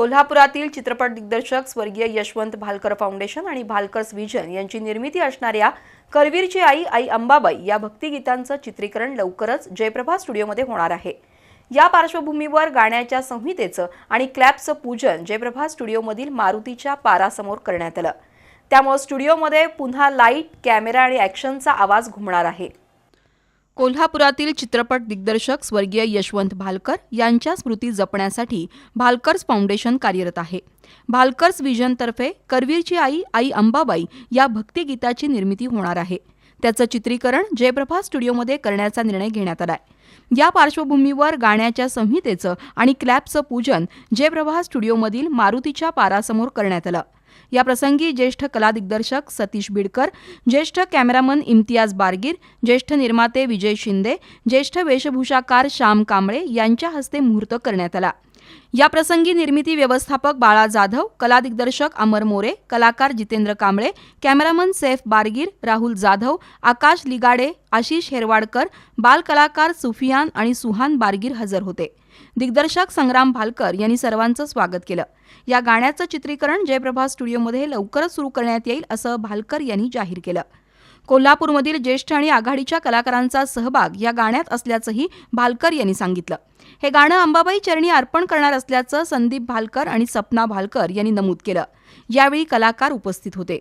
कोल्हापुरातील चित्रपट दिग्दर्शक स्वर्गीय यशवंत भालकर फाउंडेशन आणि भालकर्स व्हिजन यांची निर्मिती असणाऱ्या करवीरची आई आई अंबाबाई या भक्तिगीतांचं चित्रीकरण लवकरच जयप्रभा स्टुडिओमध्ये होणार आहे. या पार्श्वभूमीवर गाण्याच्या संहितेचं आणि क्लॅपचं पूजन जयप्रभा स्टुडिओमधील मारुतीच्या पारासमोर करण्यात आलं. त्यामुळे स्टुडिओमध्ये पुन्हा लाइट कॅमेरा आणि ॲक्शनचा आवाज घुमणार आहे. कोल्हापुरातील चित्रपट दिग्दर्शक स्वर्गीय यशवंत भालकर यांच्या स्मृती जपण्यासाठी भालकर्स फाउंडेशन कार्यरत आहे. भालकर्स विजनतर्फे करवीरची आई आई अंबाबाई या भक्तिगीताची निर्मिती होणार आहे. त्याचं चित्रीकरण जयप्रभा स्टुडिओमध्ये करण्याचा निर्णय घेण्यात आलाय. या पार्श्वभूमीवर गाण्याच्या संहितेचं आणि क्लॅपचं पूजन जयप्रभा स्टुडिओमधील मारुतीच्या पारासमोर करण्यात आलं. याप्रसंगी ज्येष्ठ कला दिग्दर्शक सतीश बिडकर ज्येष्ठ कॅमेरामन इम्तियाज बारगीर ज्येष्ठ निर्माते विजय शिंदे ज्येष्ठ वेशभूषाकार श्याम कांबळे यांच्या हस्ते मुहूर्त करण्यात आला. या प्रसंगी निर्मिती व्यवस्थापक बाळा जाधव कला दिग्दर्शक अमर मोरे कलाकार जितेंद्र कांबळे कॅमेरामन सैफ बारगीर राहुल जाधव आकाश लिगाडे आशिष हेरवाडकर बालकलाकार सुफियान आणि सुहान बारगीर हजर होते. दिग्दर्शक संग्राम भालकर यांनी सर्वांचं स्वागत केलं. या गाण्याचं चित्रीकरण जयप्रभा स्टुडिओमध्ये लवकरच सुरू करण्यात येईल असं भालकर यांनी जाहीर केलं. कोल्हापूरमधील ज्येष्ठ आणि आघाडीच्या कलाकारांचा सहभाग या गाण्यात असल्याचंही भालकर यांनी सांगितलं. हे गाणं अंबाबाई चरणी अर्पण करणार असल्याचं संदीप भालकर आणि सपना भालकर यांनी नमूद केलं. यावेळी कलाकार उपस्थित होते.